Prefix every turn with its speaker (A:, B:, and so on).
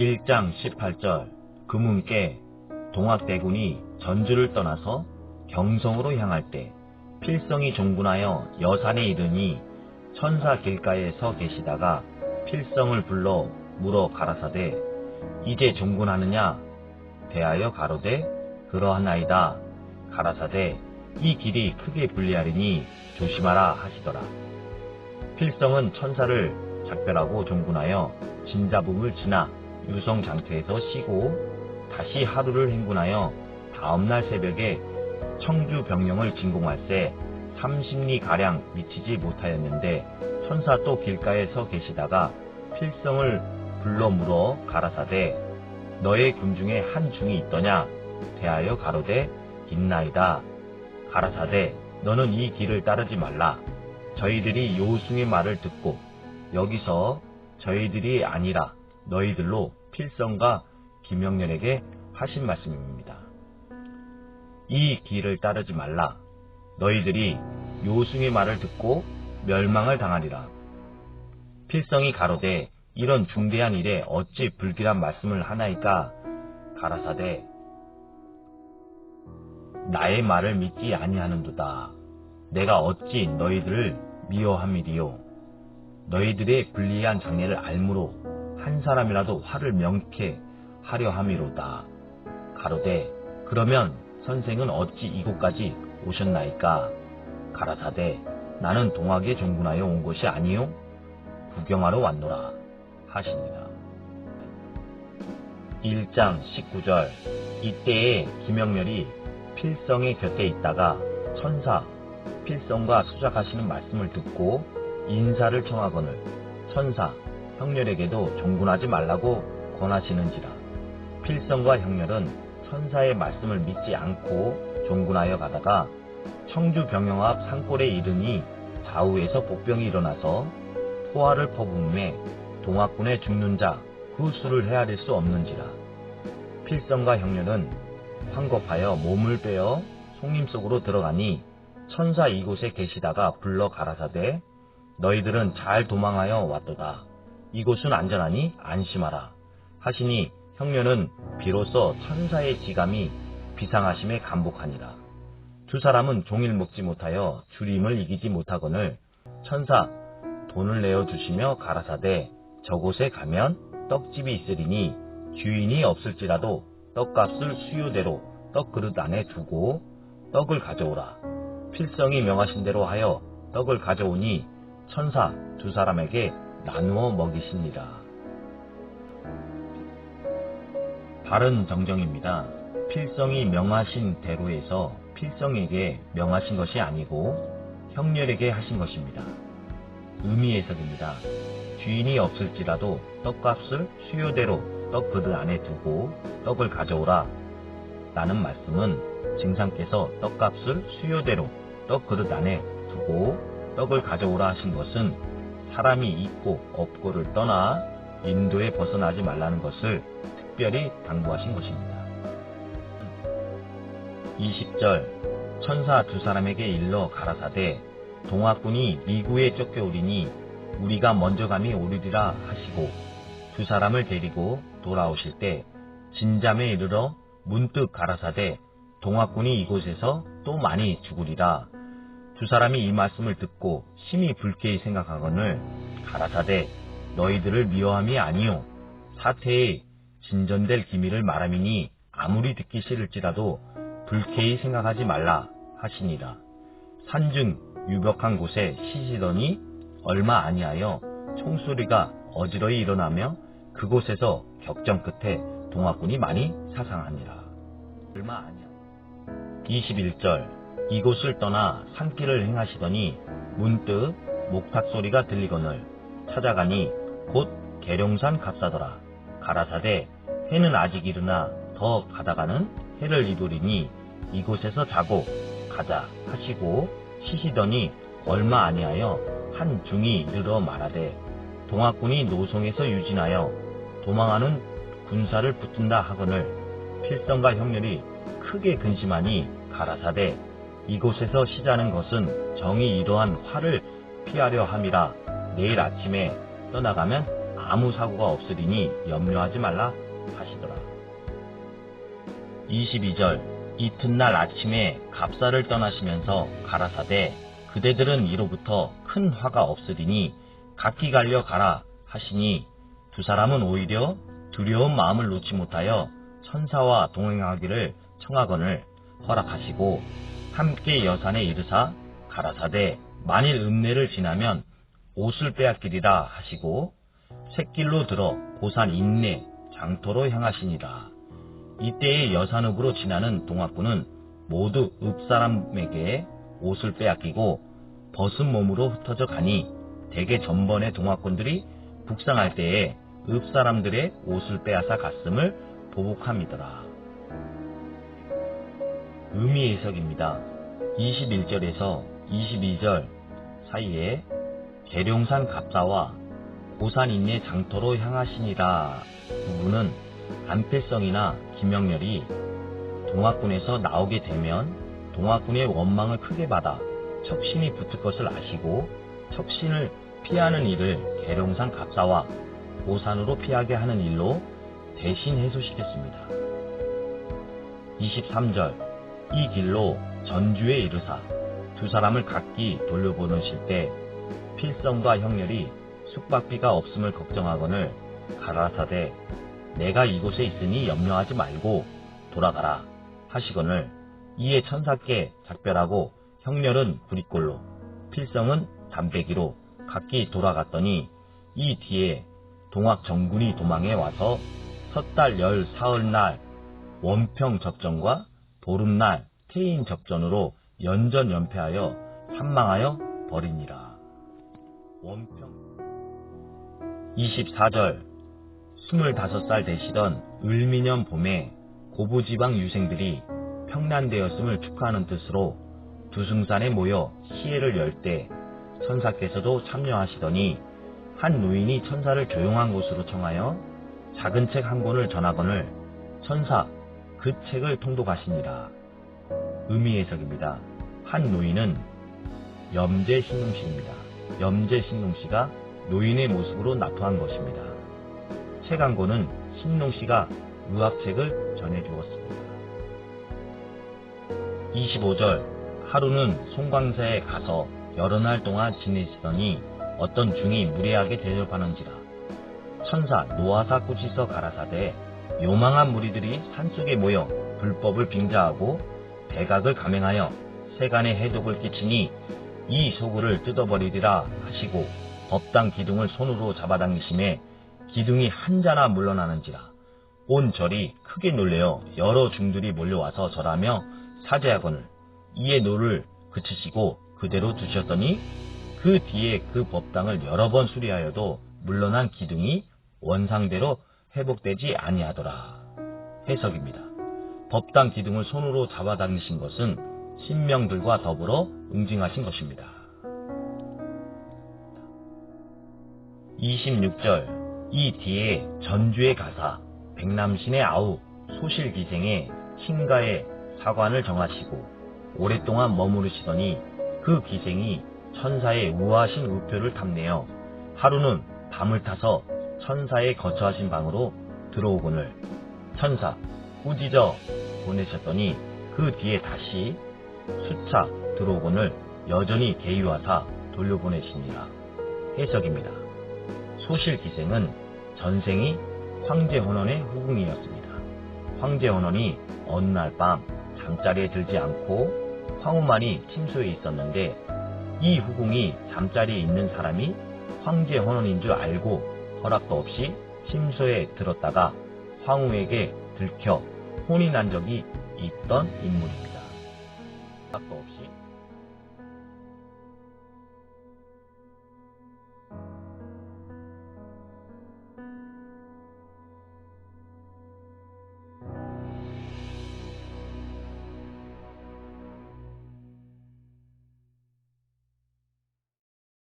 A: 1장 18절. 금운께 동학대군이 전주를 떠나서 경성으로 향할 때 필성이 종군하여 여산에 이르니 천사 길가에 서 계시다가 필성을 불러 물어 가라사대 이제 종군하느냐? 대하여 가로되 그러하나이다. 가라사대 이 길이 크게 불리하리니 조심하라 하시더라. 필성은 천사를 작별하고 종군하여 진자북을 지나 유성 장터에서 쉬고 다시 하루를 행군하여 다음날 새벽에 청주 병영을 진공할 때 30리 가량 미치지 못하였는데 천사 또 길가에 서 계시다가 필성을 불러 물어 가라사대 너의 군 중에 한 중이 있더냐? 대하여 가로되 있나이다. 가라사대 너는 이 길을 따르지 말라. 저희들이 요승의 말을 듣고 여기서 저희들이 아니라 너희들로 필성과 김영렬에게 하신 말씀입니다. 이 길을 따르지 말라. 너희들이 요승의 말을 듣고 멸망을 당하리라. 필성이 가로되 이런 중대한 일에 어찌 불길한 말씀을 하나이까 가라사대 나의 말을 믿지 아니하는도다. 내가 어찌 너희들을 미워함이리요. 너희들의 불리한 장례를 알므로 한 사람이라도 화를 명케 하려 함이로다. 가로되 그러면 선생은 어찌 이곳까지 오셨나이까? 가라사대 나는 동학에 종군하여 온 것이 아니요 구경하러 왔노라 하시니라. 1장 19절 이때에 김영렬이 필성의 곁에 있다가 천사 필성과 수작하시는 말씀을 듣고 인사를 청하거늘 천사 형렬에게도 종군하지 말라고 권하시는지라 필성과 형렬은 천사의 말씀을 믿지 않고 종군하여 가다가 청주 병영 앞 산골에 이르니 좌우에서 복병이 일어나서 포화를 퍼부음에 동학군의 죽는 자 그 수를 헤아릴 수 없는지라 필성과 형렬은 황급하여 몸을 빼어 송림 속으로 들어가니 천사 이곳에 계시다가 불러 가라사대 너희들은 잘 도망하여 왔도다. 이곳은 안전하니 안심하라. 하시니 형녀는 비로소 천사의 지감이 비상하심에 감복하니라. 두 사람은 종일 먹지 못하여 주림을 이기지 못하거늘 천사 돈을 내어 주시며 가라사대 저곳에 가면 떡집이 있으리니 주인이 없을지라도 떡값을 수요대로 떡그릇 안에 두고 떡을 가져오라. 필성이 명하신 대로 하여 떡을 가져오니 천사 두 사람에게 나누어 먹이시니라. 바른 정정입니다. 필성이 명하신 대로에서 필성에게 명하신 것이 아니고 형렬에게 하신 것입니다. 의미 해석입니다. 주인이 없을지라도 떡값을 수요대로 떡 그릇 안에 두고 떡을 가져오라. 라는 말씀은 증상께서 떡값을 수요대로 떡 그릇 안에 두고 떡을 가져오라 하신 것은 사람이 있고 없고를 떠나 인도에 벗어나지 말라는 것을 특별히 당부하신 것입니다. 20절 천사 두 사람에게 일러 가라사대 동학군이 미구에 쫓겨오리니 우리가 먼저 감이 오르리라 하시고 두 사람을 데리고 돌아오실 때 진잠에 이르러 문득 가라사대 동학군이 이곳에서 또 많이 죽으리라. 두 사람이 이 말씀을 듣고 심히 불쾌히 생각하거늘 가라사대 너희들을 미워함이 아니요 사태의 진전될 기미를 말함이니 아무리 듣기 싫을지라도 불쾌히 생각하지 말라 하시니라. 산중 유벽한 곳에 쉬시더니 얼마 아니하여 총소리가 어지러이 일어나며 그곳에서 격정 끝에 동학군이 많이 사상하니라. 얼마 아니야. 21절 이곳을 떠나 산길을 행하시더니 문득 목탁 소리가 들리거늘 찾아가니 곧 계룡산 갑사더라. 가라사대 해는 아직 이르나 더 가다가는 해를 이루리니 이곳에서 자고 가자 하시고 쉬시더니 얼마 아니하여 한 중이 이르러 말하되 동학군이 노송에서 유진하여 도망하는 군사를 붙든다 하거늘 필성과 형렬이 크게 근심하니 가라사대 이곳에서 쉬자는 것은 정이 이러한 화를 피하려 함이라 내일 아침에 떠나가면 아무 사고가 없으리니 염려하지 말라 하시더라. 22절 이튿날 아침에 갑사를 떠나시면서 가라사대 그대들은 이로부터 큰 화가 없으리니 각기 갈려 가라 하시니 두 사람은 오히려 두려운 마음을 놓지 못하여 천사와 동행하기를 청하거늘 허락하시고 함께 여산에 이르사 가라사대 만일 읍내를 지나면 옷을 빼앗기리라 하시고 샛길로 들어 고산 인내 장터로 향하시니라. 이때의 여산읍으로 지나는 동학군은 모두 읍사람에게 옷을 빼앗기고 벗은 몸으로 흩어져 가니 대개 전번에 동학군들이 북상할 때에 읍사람들의 옷을 빼앗아 갔음을 보복함이더라. 의미 해석입니다. 21절에서 22절 사이에 계룡산 갑사와 고산 인내 장터로 향하시니라 부분은 안필성이나 김영렬이 동학군에서 나오게 되면 동학군의 원망을 크게 받아 척신이 붙을 것을 아시고 척신을 피하는 일을 계룡산 갑사와 고산으로 피하게 하는 일로 대신 해소시켰습니다. 23절 이 길로 전주에 이르사 두 사람을 각기 돌려보내실 때 필성과 형렬이 숙박비가 없음을 걱정하거늘 가라사대 내가 이곳에 있으니 염려하지 말고 돌아가라 하시거늘 이에 천사께 작별하고 형렬은 구리꼴로 필성은 담배기로 각기 돌아갔더니 이 뒤에 동학 정군이 도망해 와서 섣달 열 사흘날 원평 적전과 보름날 태인 적전으로 연전 연패하여 산망하여 버리니라. 원평 24절 25살 되시던 을미년 봄에 고부지방 유생들이 평난되었음을 축하하는 뜻으로 두승산에 모여 시해를 열 때 천사께서도 참여하시더니 한 노인이 천사를 조용한 곳으로 청하여 작은 책 한 권을 전하거늘 천사 그 책을 통독하시니라. 의미 해석입니다. 한 노인은 염제 신농씨입니다. 염제 신농씨가 노인의 모습으로 나타난 것입니다. 권은 신농씨가 의학책을 전해주었습니다. 25절 하루는 송광사에 가서 여러 날 동안 지내시더니 어떤 중이 무례하게 대접하는지라 천사 노아사 꾸시서 가라사대 요망한 무리들이 산속에 모여 불법을 빙자하고 백악을 감행하여 세간에 해독을 끼치니 이 소굴을 뜯어버리리라 하시고 법당 기둥을 손으로 잡아당기심에 기둥이 한 자나 물러나는지라 온 절이 크게 놀래어 여러 중들이 몰려와서 절하며 사죄하거늘 이에 노를 그치시고 그대로 두셨더니 그 뒤에 그 법당을 여러 번 수리하여도 물러난 기둥이 원상대로 회복되지 아니하더라. 해석입니다. 법당 기둥을 손으로 잡아당기신 것은 신명들과 더불어 응징하신 것입니다. 26절 이 뒤에 전주의 가사 백남신의 아우 소실기생의 신가의 사관을 정하시고 오랫동안 머무르시더니 그 기생이 천사의 우아하신 우표를 탐내어 하루는 밤을 타서 천사의 거처하신 방으로 들어오거늘 천사 꾸짖어 보내셨더니 그 뒤에 다시 수차 들어오거늘 여전히 개유하사 돌려보내시니라 해석입니다. 소실기생은 전생이 황제헌원의 후궁이었습니다. 황제헌원이 어느 날 밤 잠자리에 들지 않고 황후만이 침소에 있었는데 이 후궁이 잠자리에 있는 사람이 황제 헌원인 줄 알고 허락도 없이 침소에 들었다가 황후에게 들켜 혼이 난 적이 있던 인물입니다. 허락도 없이